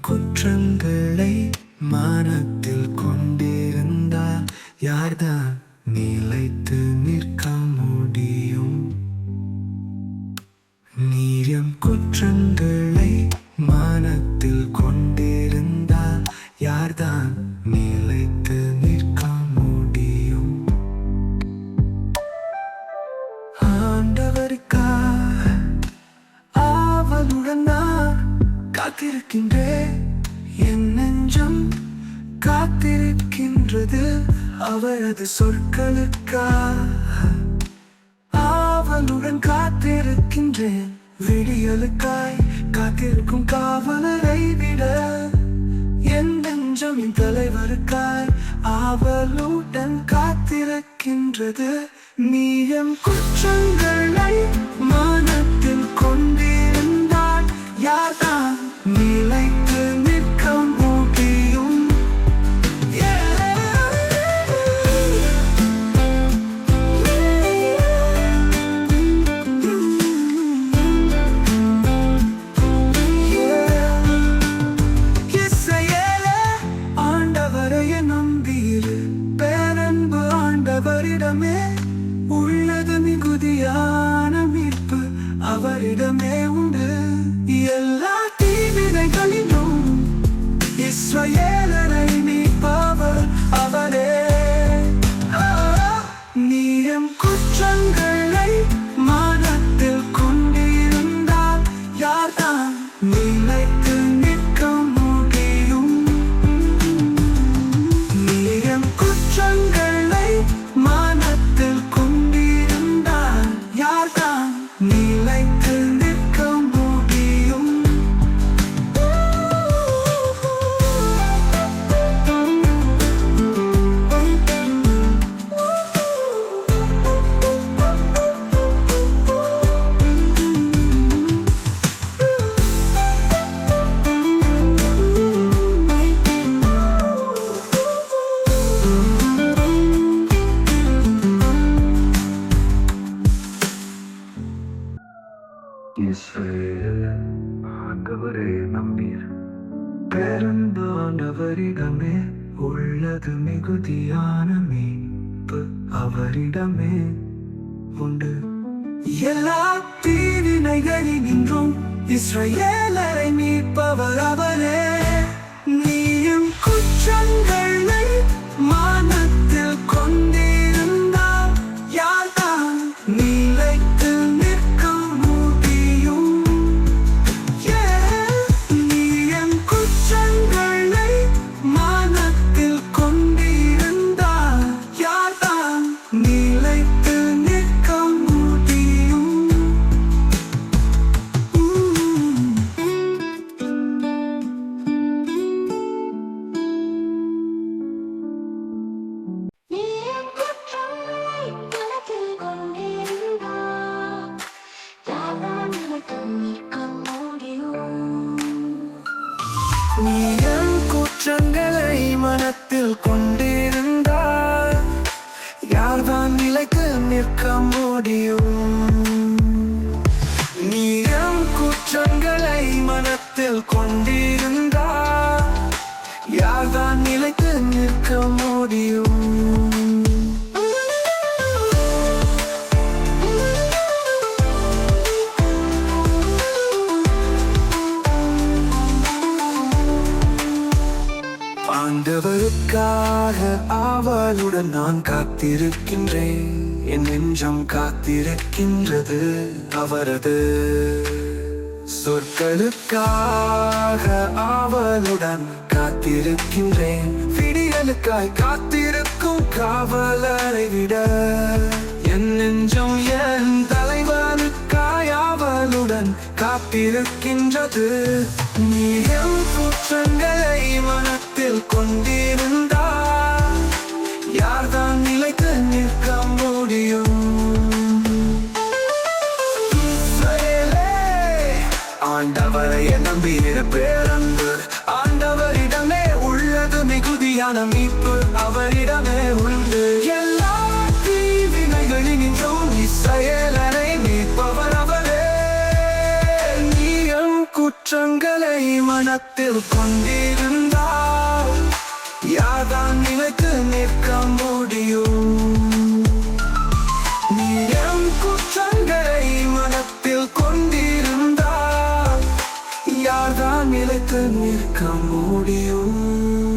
குற்றங்களை மானத்தில் கொண்டிருந்தால் யார்தான் நிலைத்து நிற்க முடியும்? நீரியம் குற்றங்களை மானத்தில் கொண்டிருந்தால் யார்தான் நிலைத்து நிற்க முடியும்? ஆண்டவருக்கா? ஆவலுடன் நான் நெஞ்சம் காத்திருக்கின்றது அவரது சொற்களுக்காக ஆவலுடன் காத்திருக்கின்றேன் விடியலுக்காய் காத்திருக்கும் காவலரை விட. என் நெஞ்சமின் தலைவருக்காய் ஆவலுடன் காத்திருக்கின்றது. நீயம் குற்றங்கள் அவரிடமே உன் பேரன்பு ஆண்டவரிடமே உள்ளது மிகுதியான மீட்பு அவரிடமே. உண்டு. எல்லா தீவினைகளில் நின்றும் இஸ்ரேலரை மீட்பவர் அவரே. நீயும் குற்றங்கள் யாரால் நிலைத்து குற்றங்களை மனத்தில் கொண்டிருந்தால் யார்தான் நிலைக்கு நிற்க முடியும்? நீ குற்றங்களை மனத்தில் கொண்டிருந்தால் யார்தான் நிலைத்து நிற்க முடியும்? ஆண்டவருக்காக அவளுடன் நான் காத்திருக்கின்றேன். என் நெஞ்சம் காத்திருக்கின்றது அவரது. சொற்களுக்காக அவளுடன் காத்திருக்கின்றேன். விடியலுக்காய் காத்திருக்கும் காவலரை விட. என் நெஞ்சம் என் தலைவனுக்காய் அவளுடன் காத்திருக்கின்றது. நீ என் குற்றங்களை மன கொண்டிருந்தால் யார்தான் நிலைத்து நிற்க முடியும்? இஸ்ரவேலே, ஆண்டவரை பேரன்பு ஆண்டவரிடமே உள்ளது மிகுதியான மீட்பு. அவரிடமே உண்டு. எல்லா தீவினைகளினின்றும் இஸ்ரவேலரை மீட்பவர் அவரே. நீயும் குற்றங்களை மனத்தில் கொண்டிருந்த முடியும். நீ குற்றங்களை மனத்தில் கொண்டிருந்தால் யார்தான் நிலைத்து நிற்க முடியும்?